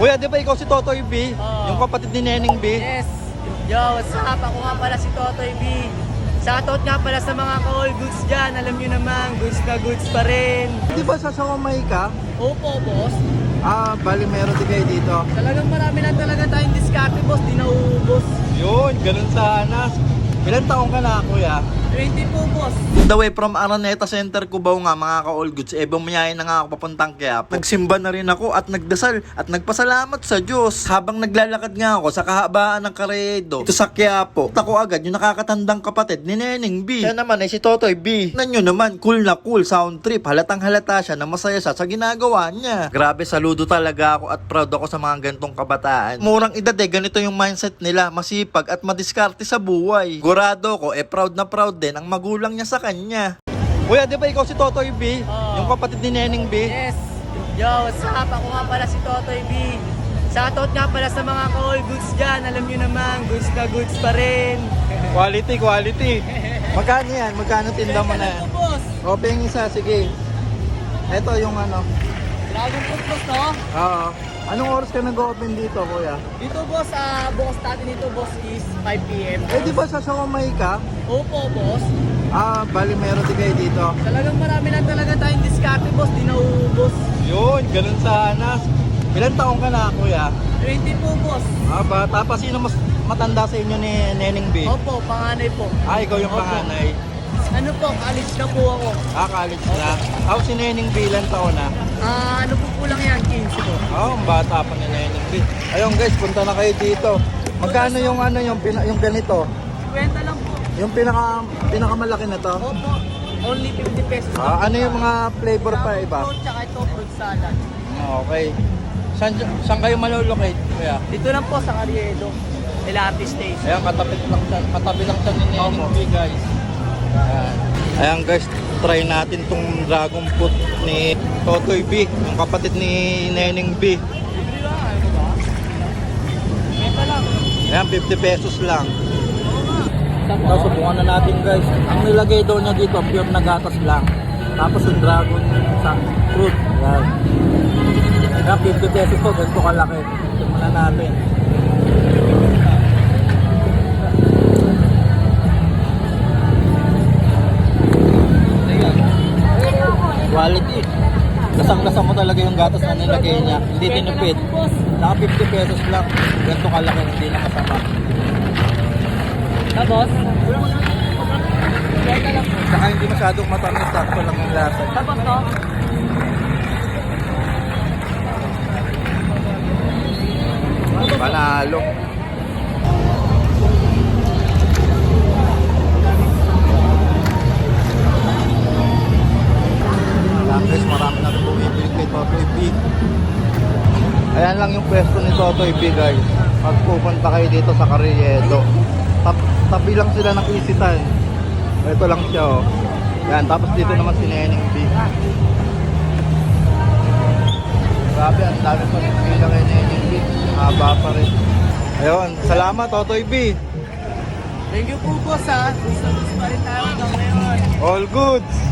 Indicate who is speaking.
Speaker 1: Kuya, di ba ikaw si Totoy B?
Speaker 2: Oo.
Speaker 1: Yung kapatid ni Neneng B?
Speaker 2: Yes. Yo, what's up? Ako nga pala si Totoy B. Shoutout nga pala sa mga ka-all goods dyan. Alam nyo naman, goods na goods pa rin.
Speaker 1: Di ba sa Sawamay ka?
Speaker 2: Opo, boss.
Speaker 1: Ah, bali meron din kayo dito.
Speaker 2: Talagang marami lang talaga tayong diskarte, boss. Di nauubos.
Speaker 1: Yun, ganun sana. Ilan taong ka na, kuya?
Speaker 2: 20 po, boss.
Speaker 1: The way from Araneta Center Cubao nga mga ka-all goods, eh bumiyahin na nga ako papuntang Quiapo. Nagsimba na rin ako at nagdasal at nagpasalamat sa Diyos. Habang naglalakad nga ako sa kahabaan ng Karedo, ito sa Quiapo, ako agad yung nakakatandang kapatid ni Neneng B. Yan naman ay si Totoy B. Nan nyo naman, cool na cool, sound trip. Halatang halata siya na masaya siya sa ginagawa niya. Grabe, saludo talaga ako at proud ako sa mga gantong kabataan. Murang edad eh, ganito yung mindset nila, masipag at madiskarte sa buhay. Gurado ko, eh proud na proud din ang magulang niya sa kanya. Kuya, di ba ikaw si Totoy B?
Speaker 2: Oo.
Speaker 1: Yung kapatid ni Neneng B?
Speaker 2: Yes. Yo, what's up? Ako nga pala si Totoy B. Shoutout nga pala sa mga ka-all goods dyan. Alam nyo naman, goods na goods pa rin.
Speaker 1: Quality, quality. Magkano yan? Magkano tinda mo na yan?
Speaker 2: Ito, boss.
Speaker 1: Open isa, sige. Ito yung ano.
Speaker 2: Dragon fruit, boss, no?
Speaker 1: Oo. Anong oras ka nag-open dito, kuya?
Speaker 2: Dito, boss, ah, bukas natin dito, boss, is 5 p.m.
Speaker 1: Eh, di ba sa Sawamay ka?
Speaker 2: Opo, boss.
Speaker 1: Ah, bali meron din kayo dito.
Speaker 2: Talagang marami lang talaga tayong diskarte, boss. Di nauubos.
Speaker 1: Yun, ganun sana. Ilan taong ka na, kuya?
Speaker 2: 20 po, boss.
Speaker 1: Ah, bata pa. Sino mas matanda sa inyo ni Neneng B?
Speaker 2: Opo, panganay po.
Speaker 1: Ah, ikaw yung
Speaker 2: Opo.
Speaker 1: panganay.
Speaker 2: Ano po, college na po ako.
Speaker 1: Ah, college na. Ako si Neneng B, ilan taon na?
Speaker 2: Ah, ano po kulang yan? 15 po.
Speaker 1: Oo, ang bata pa ni Neneng B. Ayun guys, punta na kayo dito. Magkano yung ano yung pina, yung ganito?
Speaker 2: Kwenta lang po.
Speaker 1: Yung pinaka pinakamalaki na to?
Speaker 2: Opo, only 50 pesos.
Speaker 1: Ah, ano yung mga flavor pa iba?
Speaker 2: fruit, tsaka ito, fruit salad.
Speaker 1: Ah, Okay. Saan, saan kayo malolocate? Kuya?
Speaker 2: Dito lang po sa Carriedo. Elati Station.
Speaker 1: Ayan, katabi lang katabi lang siya ni Neneng
Speaker 2: Opo.
Speaker 1: B, guys. Ayan. Ayan, guys, try natin tong dragon fruit ni Totoy B, yung kapatid ni Neneng B. Ayan, 50 pesos lang.
Speaker 2: Tapos,
Speaker 1: subukan na natin guys. Ang nilagay daw niya dito, pure na gatas lang. Tapos yung dragon sa fruit. Ayan. Ayan, 50 pesos to, ganito kalaki. Simulan natin. Lasang-lasa mo talaga yung gatas na nilagay niya. Hindi tinipid.
Speaker 2: boss.
Speaker 1: Naka 50 pesos lang. Ganito kalaki, hindi na masama.
Speaker 2: Tapos.
Speaker 1: Saka hindi masyadong matamis, sakto lang yung lasa.
Speaker 2: Tapos, no?
Speaker 1: Panalo. Ayan guys, marami na rin bumibili kay Totoy B. Ayan lang yung pwesto ni Totoy B guys. Pag pupunta kayo dito sa Carriedo. Tab tabi lang sila ng isitan. Ito lang siya oh. Ayan, tapos dito naman si Neneng B. Grabe, ang dami pa rin pila kay Neneng B. Haba pa rin. Ayun, salamat Totoy B.
Speaker 2: Thank you po, boss, ha. Gusto gusto pa rin tayo hanggang ngayon.
Speaker 1: All goods.